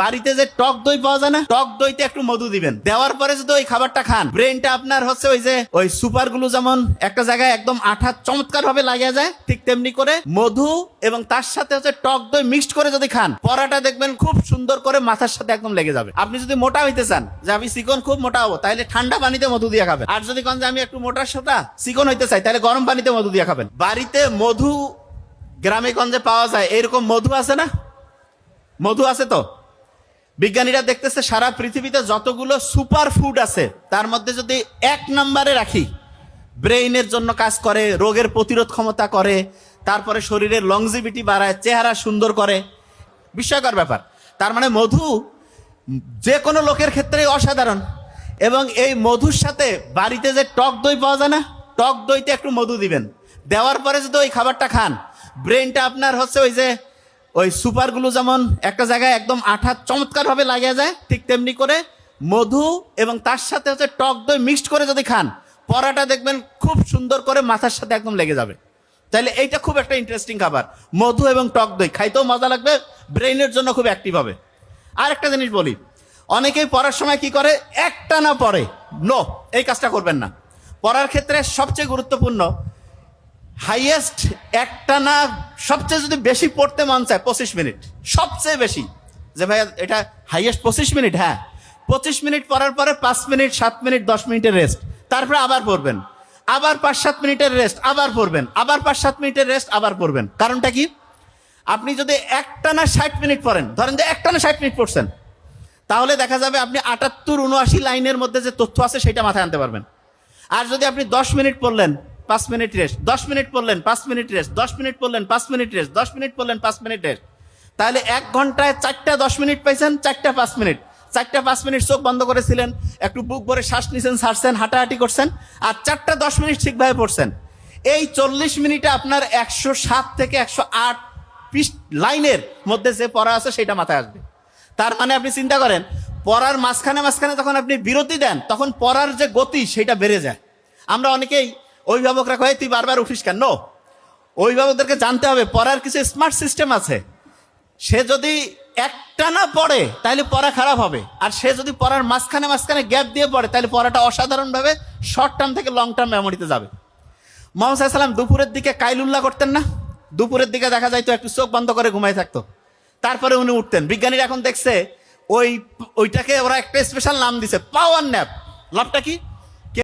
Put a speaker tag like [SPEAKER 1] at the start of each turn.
[SPEAKER 1] বাড়িতে যে টক দই পাওয়া যায় না, টক দইতে একটু মধু দিবেন। দেওয়ার পরে যদি ওই খাবারটা খান ব্রেনটা আপনার হচ্ছে ওই যে, ওই সুপারগুলো যেমন একটা জায়গায় একদম আঠা চমৎকার ভাবে লাগিয়ে যায়, ঠিক তেমনি করে মধু এবং তার সাথে হচ্ছে টক দই মিক্সড করে যদি খান, পরাটা দেখবেন খুব সুন্দর করে মাথার সাথে একদম লেগে যাবে। আপনি যদি মোটা হইতে চান, যে আমি চিকন খুব মোটা হব তাহলে ঠান্ডা পানিতে মধু দিয়ে খাবেন। আর যদি কোন যে আমি একটু মোটার সাথে চিকন হইতে চাই তাহলে গরম পানিতে মধু দিয়ে খাবেন। বাড়িতে মধু, গ্রামে গঞ্জে পাওয়া যায়, এরকম মধু আছে না? মধু আছে তো? বিজ্ঞানীরা দেখতেছে সারা পৃথিবীতে যতগুলো সুপার ফুড আছে, তার মধ্যে যদি এক নম্বরে রাখি, ব্রেইনের জন্য কাজ করে, রোগের প্রতিরোধ ক্ষমতা করে, তারপরে শরীরের লংজিভিটি বাড়ায়, চেহারা সুন্দর করে। বিস্ময়কর ব্যাপার। তার মানে মধু যে কোনো লোকের ক্ষেত্রে অসাধারণ। এবং এই মধুর সাথে বাড়িতে যে টক দই পাওয়া যায় না, টক দইতে একটু মধু দিবেন। দেওয়ার পরে যদি ওই খাবারটা খান ব্রেনটা আপনার হচ্ছে ওই যে ওই সুপারগুলো যেমন একটা জায়গায় একদম আঠা চমৎকার ভাবে লাগিয়ে যায়, ঠিক তেমনি করে মধু এবং তার সাথে হচ্ছে টক দই মিক্সড করে যদি খান, পরাটা দেখবেন খুব সুন্দর করে মাথার সাথে একদম লেগে যাবে। তাহলে এইটা খুব একটা ইন্টারেস্টিং খাবার। মধু এবং টক দই খাইতেও মজা লাগবে, ব্রেইনের জন্য খুব অ্যাক্টিভ হবে। আর একটা জিনিস বলি, অনেকেই পড়ার সময় কি করে? একটা না পড়ে নো এই কাজটা করবেন না। পড়ার ক্ষেত্রে সবচেয়ে গুরুত্বপূর্ণ হাইয়েস্ট একটা না সবচেয়ে যদি বেশি পড়তে মন চায় পঁচিশ মিনিট, সবচেয়ে বেশি। যে ভাই এটা হাইয়েস্ট পঁচিশ মিনিট হ্যাঁ। পঁচিশ মিনিট পড়ার পরে পাঁচ মিনিট, সাত মিনিট, দশ মিনিটের রেস্ট। তারপরে আবার পড়বেন। আবার পাঁচ সাত মিনিটের রেস্ট, আবার পড়বেন। আবার পাঁচ সাত মিনিটের রেস্ট, আবার পড়বেন। কারণটা কি? আপনি যদি একটা না ষাট মিনিট পড়েন, ধরেন যে একটা না ষাট মিনিট পড়ছেন, তাহলে দেখা যাবে আপনি আটাত্তর, উনআশি লাইনের মধ্যে যে তথ্য আছে সেটা মাথায় আনতে পারবেন। আর যদি আপনি দশ মিনিট পড়লেন পাঁচ মিনিট রেস্ট, দশ মিনিট পড়লেন, পাঁচ মিনিট রেস্ট, দশ মিনিট পড়লেন, পাঁচ মিনিট রেস্ট, দশ মিনিট পড়লেন, পাঁচ মিনিট রেস্ট। তাহলে এক ঘন্টায় চারটা দশ মিনিট পাইছেন, চারটা পাঁচ মিনিট। চারটা পাঁচ মিনিট চোখ বন্ধ করেছিলেন, একটু বুক ভরে শ্বাস নিছেন, ছাড়ছেন, হাঁটাহাঁটি করছেন, আর চারটা দশ মিনিট ঠিকভাবে পড়ছেন। এই চল্লিশ মিনিটে আপনার একশো সাত থেকে একশো আট পৃষ্ঠ লাইনের মধ্যে যে পড়া আছে সেটা মাথায় আসবে। তার মানে আপনি চিন্তা করেন, পড়ার মাঝখানে মাঝখানে যখন আপনি বিরতি দেন, তখন পড়ার যে গতি সেটা বেড়ে যায়। আমরা অনেকেই অভিভাবকরা কয়ে, তুই বারবার উঠিস কেন? অভিভাবকদেরকে জানতে হবে, পড়ার কিছু স্মার্ট সিস্টেম আছে। সে যদি একটা না পড়ে তাহলে পড়া খারাপ হবে। আর সে যদি পড়ার মাঝখানে মাঝখানে গ্যাপ দিয়ে পড়ে তাহলে পড়াটা অসাধারণভাবে শর্ট টার্ম থেকে লং টার্ম মেমোরিতে যাবে। মোহাম্মদ সাল্লাম দুপুরের দিকে কাইলুল্লাহ করতেন না? দুপুরের দিকে দেখা যায় তো একটু চোখ বন্ধ করে ঘুমাই থাকতো। তারপরে উনি উঠতেন। বিজ্ঞানীরা এখন দেখছে, ওই, ওইটাকে ওরা একটা স্পেশাল নাম দিছে পাওয়ার ন্যাপ লাভটা কি?